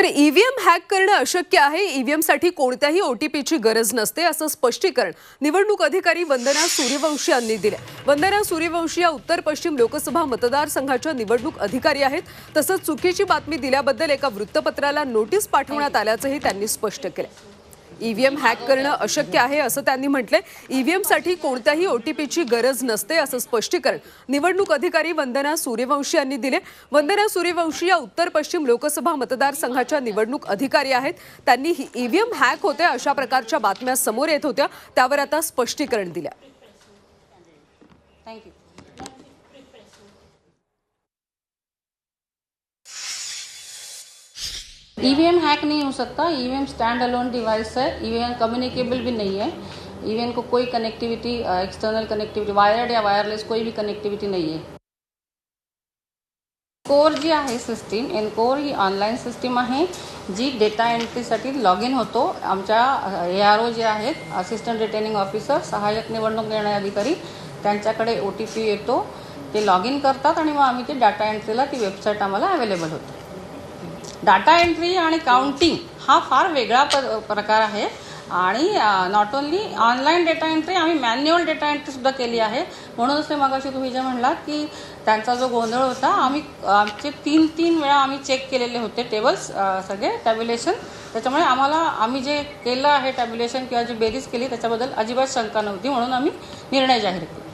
तर EVM hack करणं अशक्य आहे. ईव्हीएमसाठी कोणत्याही ओटीपीची गरज नसते असं स्पष्टीकरण निवडणूक अधिकारी वंदना सूर्यवंशी यांनी दिलं वंदना सूर्यवंशी या उत्तर पश्चिम लोकसभा मतदारसंघाच्या निवडणूक अधिकारी आहेत. तसंच चुकीची बातमी दिल्याबद्दल एका वृत्तपत्राला नोटीस पाठवण्यात आल्याचंही त्यांनी स्पष्ट केलं ईव्हीएम हॅक करणं अशक्य आहे असं त्यांनी म्हटलंय. ईव्हीएमसाठी कोणत्याही ओटीपीची गरज नसते असं स्पष्टीकरण निवडणूक अधिकारी वंदना सूर्यवंशी यांनी दिले. वंदना सूर्यवंशी या उत्तर पश्चिम लोकसभा मतदारसंघाच्या निवडणूक अधिकारी आहेत. त्यांनी ईव्हीएम हॅक होते अशा प्रकारच्या बातम्या समोर येत होत्या. त्यावर आता स्पष्टीकरण दिलं. थँक्यू ईवीएम हैक नहीं हो सकता ईवीएम स्टैंड अलोन डिवाइस है ईवीएम कम्युनिकेबल भी नहीं है ईवीएम को कोई कनेक्टिविटी एक्सटर्नल कनेक्टिविटी वायर्ड या वायरलेस कोई भी कनेक्टिविटी नहीं है। कोर जी आहे सिस्टीम एनकोर ही ऑनलाईन सिस्टीम आहे जी डेटा एंट्रीसाठी लॉग इन होतो. आमच्या ए आर ओ जे आहेत असिस्टंट रिटर्निंग ऑफिसर सहाय्यक निवडणूक निर्णय अधिकारी त्यांच्याकडे ओ टी पी येतो. ते लॉग इन करतात आणि मग आम्ही ते डाटा एंट्रीला ती वेबसाईट आम्हाला अवेलेबल होते. डाटा एंट्री आणि काउंटिंग हा फार वेगळा प प्रकार आहे. आणि not only online data entry आम्ही मॅन्युअल डेटा एंट्रीसुद्धा केली आहे. म्हणूनच ते मगाशी तुम्ही जे म्हणलात की त्यांचा जो गोंधळ होता आम्ही आमचे तीन तीन वेळा आम्ही चेक केलेले होते टेबल्स सगळे टॅब्युलेशन त्याच्यामुळे आम्हाला आम्ही जे केलं आहे टॅब्युलेशन किंवा जी बेरीज केली त्याच्याबद्दल अजिबात शंका नव्हती. म्हणून आम्ही निर्णय जाहीर केला.